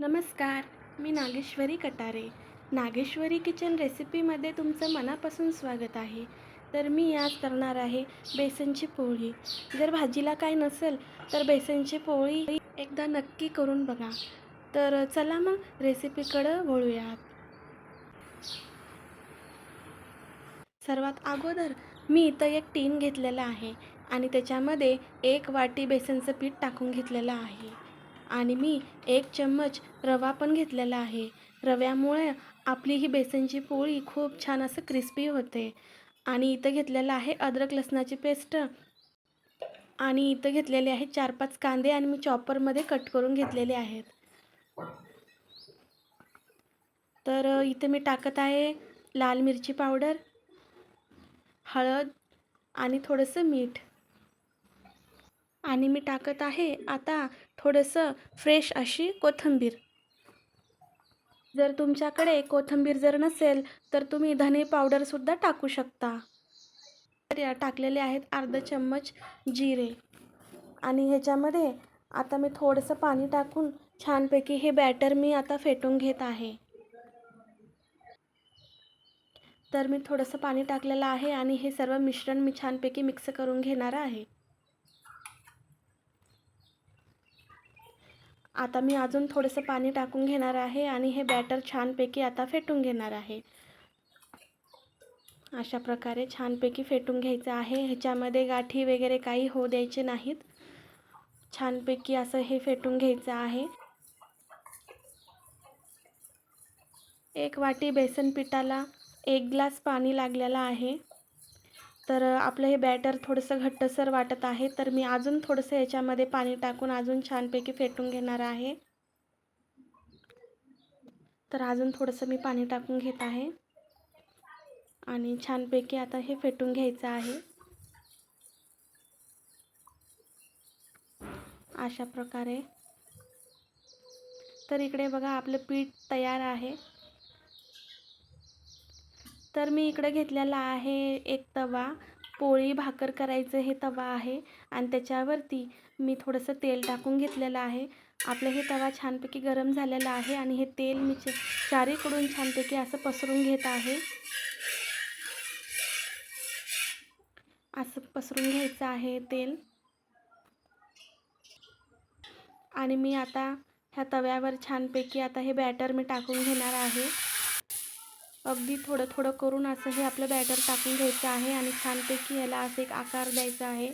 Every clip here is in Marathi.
नमस्कार मी नागेश्वरी कटारे. नागेश्वरी किचन रेसिपीमध्ये तुमचं मनापासून स्वागत आहे. तर मी आज करणार आहे बेसनची पोळी. जर भाजीला काय नसेल तर बेसनची पोळी एकदा नक्की करून बघा. तर चला मग रेसिपीकडं वळूयात. सर्वात अगोदर मी इथं एक टीन घेतलेला आहे आणि त्याच्यामध्ये एक वाटी बेसनचं पीठ टाकून घेतलेलं आहे. आणि मी एक चम्मच रवा पण घेतलेला आहे. रव्यामुळे आपली ही बेसनची पोळी खूप छान असं क्रिस्पी होते. आणि इथं घेतलेलं आहे अद्रक लसणाची पेस्ट. आणि इथं घेतलेले आहे चार पाच कांदे आणि मी चॉपरमध्ये कट करून घेतलेले आहेत. तर इथे मी टाकत आहे लाल मिरची पावडर हळद आणि थोडंसं मीठ. आणि मी टाकत आहे आता थोडंसं फ्रेश अशी कोथिंबीर. जर तुमच्याकडे कोथिंबीर जर नसेल तर तुम्ही धने पावडरसुद्धा टाकू शकता. तर या टाकलेले आहेत अर्धा चम्मच जिरे. आणि ह्याच्यामध्ये आता मी थोडंसं पाणी टाकून छानपैकी हे बॅटर मी आता फेटून घेत आहे. तर मी थोडंसं पाणी टाकलेलं आहे आणि हे सर्व मिश्रण मी छानपैकी मिक्स करून घेणार आहे. आता मी अजून थोडंसं पाणी टाकून घेणार आहे आणि हे बॅटर छानपैकी आता फेटून घेणार आहे. अशा प्रकारे छानपैकी फेटून घ्यायचं आहे. ह्याच्यामध्ये गाठी वगैरे काही होऊ द्यायचे नाहीत. छानपैकी असं हे फेटून घ्यायचं आहे. एक वाटी बेसन पिठाला एक ग्लास पाणी लागलेला आहे. तर आपलं हे बॅटर थोडंसं घट्टसर वाटत आहे. तर मी अजून थोडंसं याच्यामध्ये पाणी टाकून अजून छानपैकी फेटून घेणार आहे. तर अजून थोडंसं मी पाणी टाकून घेत आहे. आणि छानपैकी आता हे फेटून घ्यायचं आहे. अशा प्रकारे. तर इकडे बघा आपलं पीठ तयार आहे. तर मी इकडे घेतलेला आहे एक तवा. पोळी भाकर करायचं हे तवा आहे. आणि त्याच्यावरती मी थोडंसं तेल टाकून घेतलेलं आहे. आपलं हे तवा छानपैकी गरम झालेला आहे आणि हे तेल मी च चारीकडून छानपैकी असं पसरून घेत आहे. असं पसरून घ्यायचं आहे तेल. आणि मी आता ह्या तव्यावर छानपैकी आता हे बॅटर मी टाकून घेणार आहे. अगदी थोडं थोडं करून असं हे आपलं बॅटर टाकून घ्यायचं आहे आणि छानपैकी ह्याला असं एक आकार द्यायचा आहे.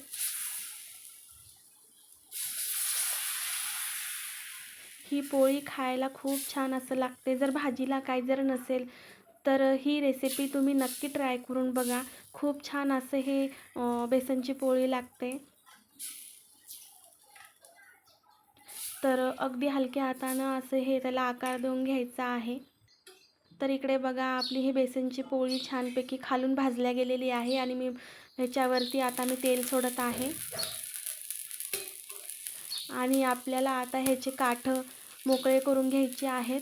ही पोळी खायला खूप छान असं लागते. जर भाजीला काय जर नसेल तर ही रेसिपी तुम्ही नक्की ट्राय करून बघा. खूप छान असं हे बेसनची पोळी लागते. तर अगदी हलक्या हातानं असं हे त्याला आकार देऊन घ्यायचा आहे. तर इकडे बघा आपली ही बेसनची पोळी छानपैकी खालून भाजल्या गेलेली आहे आणि मी ह्याच्यावरती आता मी तेल सोडत आहे. आणि आपल्याला आता ह्याचे काठ मोकळे करून घ्यायचे आहेत.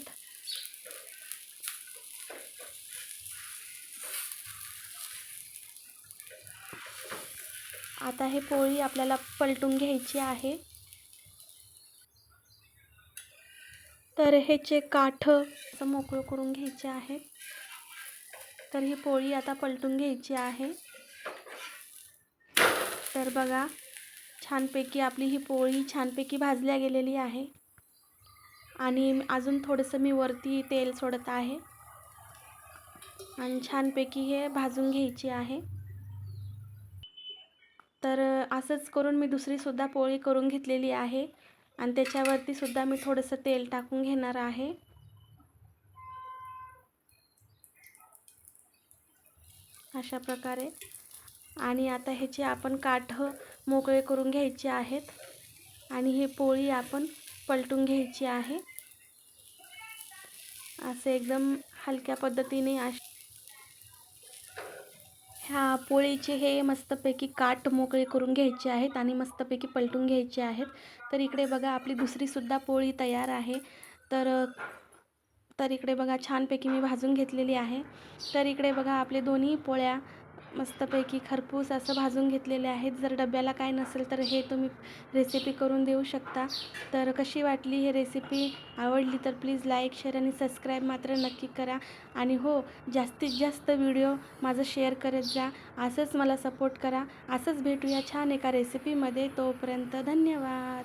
आता हे पोळी आपल्याला पलटून घ्यायची आहे. तर ह्याचे काठ असं मोकळं करून घ्यायचे आहे तर ही पोळी आता पलटून घ्यायची आहे. तर बघा छानपैकी आपली ही पोळी छानपैकी भाजल्या गेलेली आहे. आणि अजून थोडंसं मी वरती तेल सोडत आहे. आणि छानपैकी हे भाजून घ्यायची आहे. तर असंच करून मी दुसरीसुद्धा पोळी करून घेतलेली आहे. आणि त्याच्यावरती सुद्धा मी थोडंसं तेल टाकून घेणार आहे. अशा प्रकारे. आणि आता ह्याचे आपण काठ मोकळे करून घ्यायचे आहेत. आणि ही पोळी आपण पलटून घ्यायची आहे. असं एकदम हलक्या पद्धतीने अश ह्या पोळीचे हे मस्तपैकी काट मोकळे करून घ्यायचे आहेत आणि मस्तपैकी पलटून घ्यायचे आहेत. तर इकडे बघा आपली दुसरीसुद्धा पोळी तयार आहे. तर तर इकडे बघा छानपैकी मी भाजून घेतलेली आहे. तर इकडे बघा आपले दोन्ही पोळ्या मस्तपैकी खरपूस असं भाजून घेतलेले आहेत. जर डब्याला काय नसेल तर हे तुम्ही रेसिपी करून देऊ शकता. तर कशी वाटली ही रेसिपी आवडली तर प्लीज लाईक शेअर आणि सबस्क्राईब मात्र नक्की करा. आणि हो जास्तीत जास्त व्हिडिओ माझं शेअर करत जा. असंच मला सपोर्ट करा. असंच भेटूया छान एका रेसिपीमध्ये तोपर्यंत धन्यवाद.